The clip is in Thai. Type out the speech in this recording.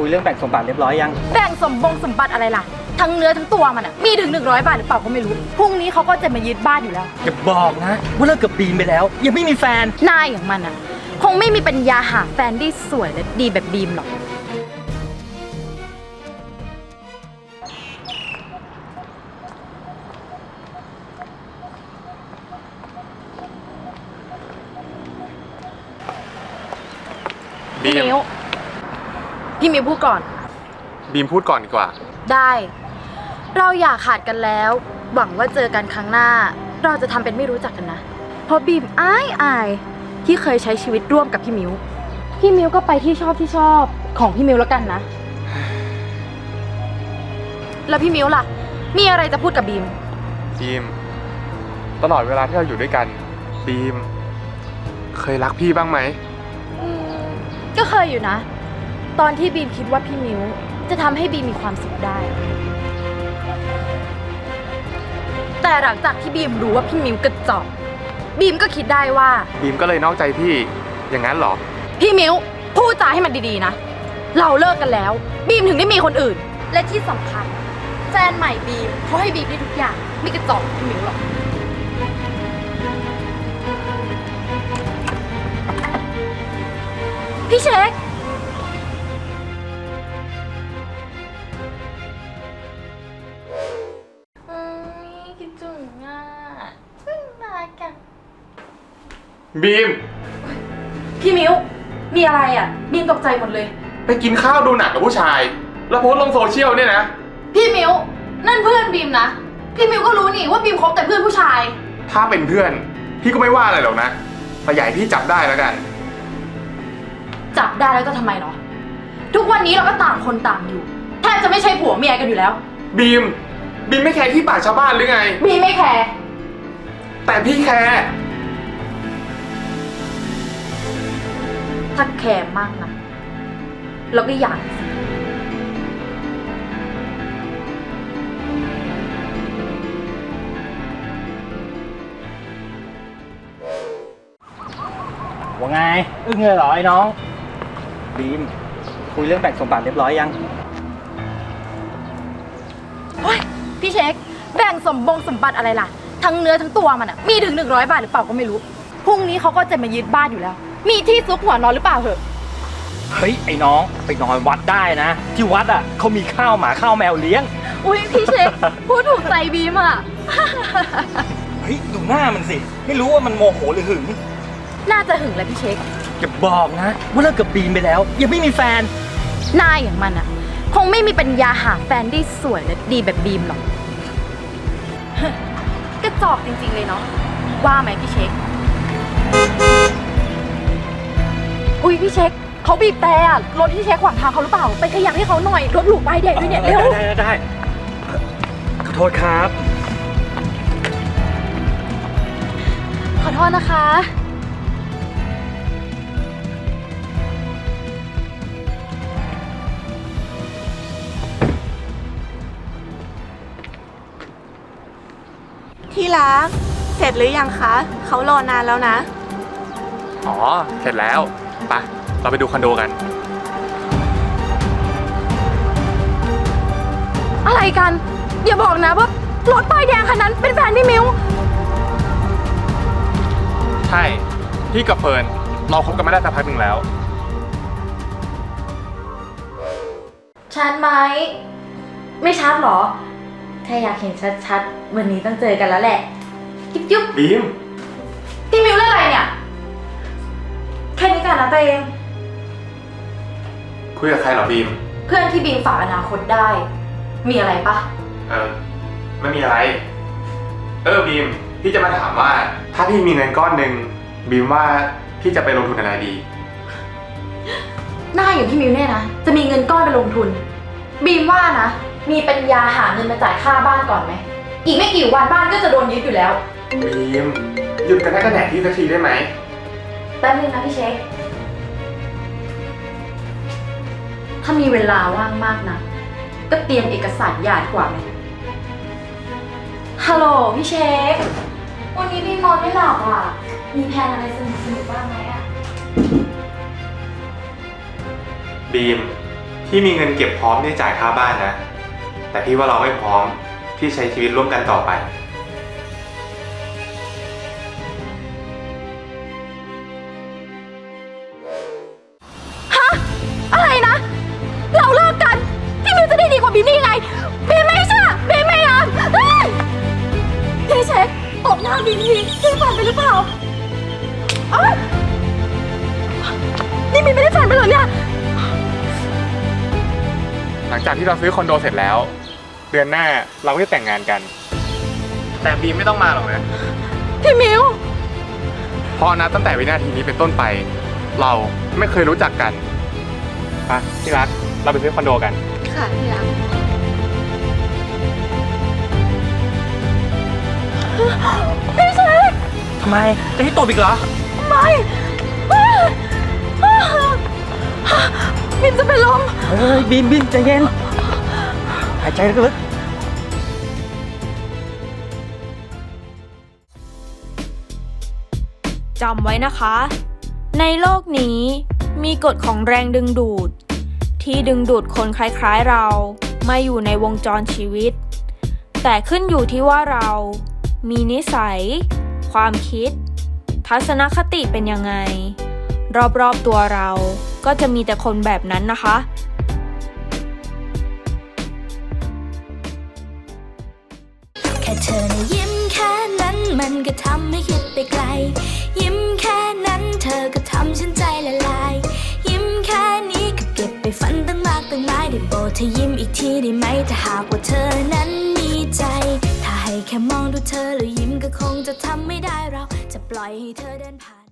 คุยเรื่องแบ่งสมบัติเรียบร้อยยัง แบ่งสมบงสมบัติอะไรล่ะ ทั้งเนื้อทั้งตัวมันอะมีถึง 100 บาทหรือเปล่าก็ไม่รู้ พรุ่งนี้เขาก็จะมายึดบ้านอยู่แล้ว จะบอกนะ ว่าเลิกกับบีมไปแล้ว ยังไม่มีแฟนนายอย่างมันอะคงไม่มีปัญญาหาแฟนที่สวยและดีแบบบีมหรอก บีพี่มมิว พี่มิวพูดก่อน บีมพูดก่อนดีกว่า ได้ เราอย่าขาดกันแล้ว หวังว่าเจอกันครั้งหน้า เราจะทำเป็นไม่รู้จักกันนะ เพราะบีมอายอายที่เคยใช้ชีวิตร่วมกับพี่มิว พี่มิวก็ไปที่ชอบที่ชอบของพี่มิวแล้วกันนะ แล้วพี่มิวล่ะ มีอะไรจะพูดกับบีม บีม ตลอดเวลาที่เราอยู่ด้วยกัน บีม เคยรักพี่บ้างไหมอืมก็เคยอยู่นะ ตอนที่บีมคิดว่าพี่มิวจะทำให้บีมมีความสุขได้ แต่หลังจากที่บีมรู้ว่าพี่มิวกระจอกบีมก็คิดได้ว่า บีมก็เลยนอกใจพี่อย่างนั้นเหรอ พี่มิวพูดจาให้มันดีๆนะ เราเลิกกันแล้ว บีมถึงได้มีคนอื่น และที่สำคัญ แฟนใหม่บีมเขาให้บีมได้ทุกอย่าง ไม่กระจอกพี่มิวหรอก พี่เช็ค บีม พี่มิวมีอะไรอะบีมตกใจหมดเลย ไปกินข้าวดูหนังกับผู้ชาย แล้วโพสต์ลงโซเชียลเนี่ยนะ พี่มิวนั่นเพื่อนบีมนะ พี่มิวก็รู้นี่ว่าบีมคบแต่เพื่อนผู้ชาย ถ้าเป็นเพื่อน พี่ก็ไม่ว่าอะไรหรอกนะแต่อย่าใหญ่พี่จับได้แล้วกัน จับได้แล้วจะทำไมเนาะทุกวันนี้เราก็ต่างคนต่างอยู่แทบจะไม่ใช่ผัวเมียกันอยู่แล้ว บีม บีมไม่แคร์ที่ปากชาวบ้านหรือไง บีมไม่แคร์แต่พี่แคร์ ถ้าแคร์มากนะเราก็อยากสิว่าไง อึ้งเลยเหรอไอ้น้อง บีม คุยเรื่องแบ่งสมบัติเรียบร้อยยัง โอ้ยพี่เช็ค แบ่งสมบงสมบัติอะไรล่ะ ทั้งเนื้อทั้งตัวมันอะมีถึง 100 บาทหรือเปล่าก็ไม่รู้ พรุ่งนี้เขาก็จะมายึดบ้านอยู่แล้ว มีที่ซุกหัวนอนหรือเปล่าเหอะ เฮ้ย ไอ้น้องไปนอนวัดได้นะ ที่วัดอะเขามีข้าวหมาข้าวแมวเลี้ยง อุ้ยพี่เช็คพูดถูกใจบีมอะเฮ้ย ดูหน้ามันสิ ไม่รู้ว่ามันโมโหหรือหึงน่าจะหึงแหละพี่เช็คจะบอกนะ ว่าเลิกกับบีมไปแล้ว ยังไม่มีแฟนนายอย่างมันอะคงไม่มีปัญญาหาแฟนที่สวยและดีแบบบีมหรอก กระจอกจริงๆเลยเนาะว่าไหมพี่เช็ค อุ้ยพี่เช็คเขาบีบแต่อะรถพี่เช็คขวางทางเขาหรือเปล่า ไปขยับให้เขาหน่อย รถหลูป้ายแดงด้วยเนี่ย เร็ว ได้ได้ได้ขอโทษครับ ขอโทษนะคะ ที่รัก เสร็จหรือยังคะ เขารอนานแล้วนะ อ๋อ เสร็จแล้ว ไปะเราไปดูคอนโดกัน อะไรกัน อย่าบอกนะว่ารถป้ายแดงคันนั้นเป็นแฟนพี่มิวใช่ พี่กับเฟิร์นเราคบกันไม่ได้สักพักหนึ่งแล้ว ชัดไหม ไม่ชัดหรอ ถ้าอยากเห็นชัดๆ วันนี้ต้องเจอกันแล้วแหละ จุ๊บจุ๊บ บีม แค่นี้กันนะตัวเอง คุยกับใครเหรอบีม เพื่อนที่บีมฝากอนาคตได้ มีอะไรปะ เออไม่มีอะไร เออบีม พี่จะมาถามว่า ถ้าพี่มีเงินก้อนหนึ่งบีมว่าพี่จะไปลงทุนอะไรดี หน้าอย่างพี่มิวเนี่ยนะ จะมีเงินก้อนไปลงทุน บีมว่านะ มีปัญญาหาเงินมาจ่ายค่าบ้านก่อนไหม อีกไม่กี่วันบ้านก็จะโดนยึดอยู่แล้ว บีมหยุดกันแค่กระแหนพี่สักทีได้ไหม แป๊บนึงนะพี่เช็ค ถ้ามีเวลาว่างมากนะ ก็เตรียมเอกสารหย่าดกว่าไหม ฮัลโหลพี่เช็ค วันนี้พี่นอนไม่หลับอะ มีแพลนอะไรสนุกสนุกๆบ้างไหมอะ บีมพี่มีเงินเก็บพร้อมที่จะจ่ายค่าบ้านนะ แต่พี่ว่าเราไม่พร้อมที่ใช้ชีวิตร่วมกันต่อไป ไม่ได้ฝันไปเหรอเนี่ย หลังจากที่เราซื้อคอนโดเสร็จแล้ว เดือนหน้าเราก็จะแต่งงานกัน แต่บีมไม่ต้องมาหรอกนะพี่มิว เพราะนับตั้งแต่วินาทีนี้เป็นต้นไป เราไม่เคยรู้จักกันไปที่รักเราไปซื้อคอนโดกัน ค่ะที่รักพี่เช็คทำไม จะให้ตบอีกเหรอ ไม่ บีมจะเป็นลม เฮ้ยบีมบีมใจเย็น หายใจลึกจำไว้นะคะ ในโลกนี้มีกฎของแรงดึงดูด ที่ดึงดูดคนคล้ายๆเรามาอยู่ในวงจรชีวิต แต่ขึ้นอยู่ที่ว่าเรา มีนิสัย ความคิด ทัศนคติเป็นยังไง รอบๆตัวเรา ก็จะมีแต่คนแบบนั้นนะคะแค่เธอนะยิ้มแค่นั้นมันก็ทำให้คิดไปไกล ยิ้มแค่นั้นเธอก็ทำฉันใจละลาย ยิ้มแค่นี้ก็เก็บไปฝันตั้งมากตั้งหลายได้โปรดเธอยิ้มอีกทีได้ไหมถ้าหากว่าเธอนั้นมีใจ ถ้าให้แค่มองดูเธอแล้วยิ้มก็คงจะทำไม่ได้เราจะปล่อยให้เธอเดินผ่าน